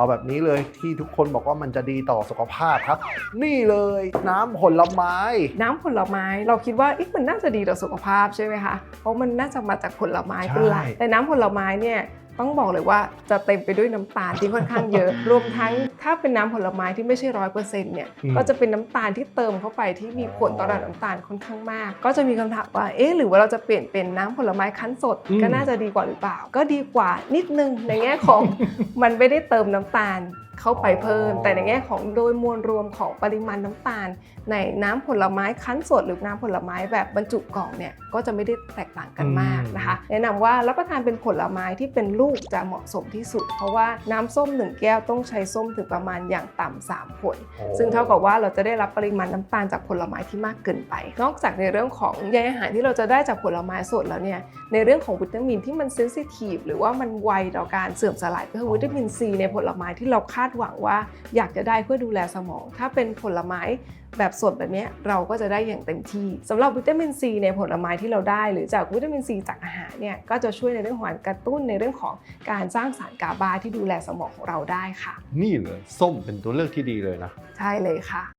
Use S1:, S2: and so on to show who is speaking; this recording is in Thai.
S1: เอาแบบนี้เลยที่ทุกคนบอกว่ามันจะดีต่อสุขภาพครับ นี่เลยน้ำผลไม้
S2: น้ำผลไม้เราคิดว่าเอ๊ะมันน่าจะดีต่อสุขภาพใช่ไหมคะเพราะมันน่าจะมาจากผลไม้เป็นหลัก
S1: ใช่
S2: แต่น้ำผลไม้เนี่ย ต้องบอกเลยว่าจะเต็มไปด้วยน้ำตาลที่ค่อนข้างเยอะ รวมทั้งถ้าเป็นน้ำผลไม้ที่ไม่ใช่ร้อยเปอร์เซ็นต์เนี่ยก็จะเป็นน้ำตาลที่เติมเข้าไปที่มีผลต่อระดับน้ำตาลค่อนข้างมาก ก็จะมีคำถามว่าเอ๊ะหรือว่าเราจะเปลี่ยนเป็นน้ำผลไม้คั้นสด ก็น่าจะดีกว่าหรือเปล่า ก็ดีกว่านิดนึงในแง่ของมันไม่ได้เติมน้ำตาล เข้าไปเพิ่ม แต่ในแง่ของโดยมวลรวมของปริมาณน้ำตาล ในน้ำผลไม้คั้นสดหรือน้ำผลไม้แบบบรรจุกล่องเนี่ยก็จะไม่ได้แตกต่างกันมากนะคะ แนะนำว่ารับประทานเป็นผลไม้ที่เป็นลูกจะเหมาะสมที่สุด เพราะว่าน้ำส้มหนึ่งแก้วต้องใช้ส้มถึงประมาณอย่างต่ำสามผล ซึ่งเท่ากับว่าเราจะได้รับปริมาณน้ำตาลจากผลไม้ที่มากเกินไป นอกจากในเรื่องของใยอาหารที่เราจะได้จากผลไม้สดแล้วเนี่ย ในเรื่องของวิตามินที่มันเซนซิทีฟหรือว่ามันไวต่อการเสื่อมสลายก็คือวิตามินซีในผลไม้ที่เราคาดหวังว่าอยากจะได้เพื่อดูแลสมอง ถ้าเป็นผลไม้แบบสดแบบเนี้ยเราก็จะได้อย่างเต็มที่สำหรับวิตามินซีในผลไม้ที่เราได้ หรือจากวิตามินซีจากอาหารเนี่ยก็จะช่วยในเรื่องของการกระตุ้นในเรื่องของการสร้างสารกาบาที่ดูแลสมองของเราได้ค่ะ
S1: นี่เลยส้มเป็นตัวเลือกที่ดีเลยนะ
S2: ใช่เลยค่ะ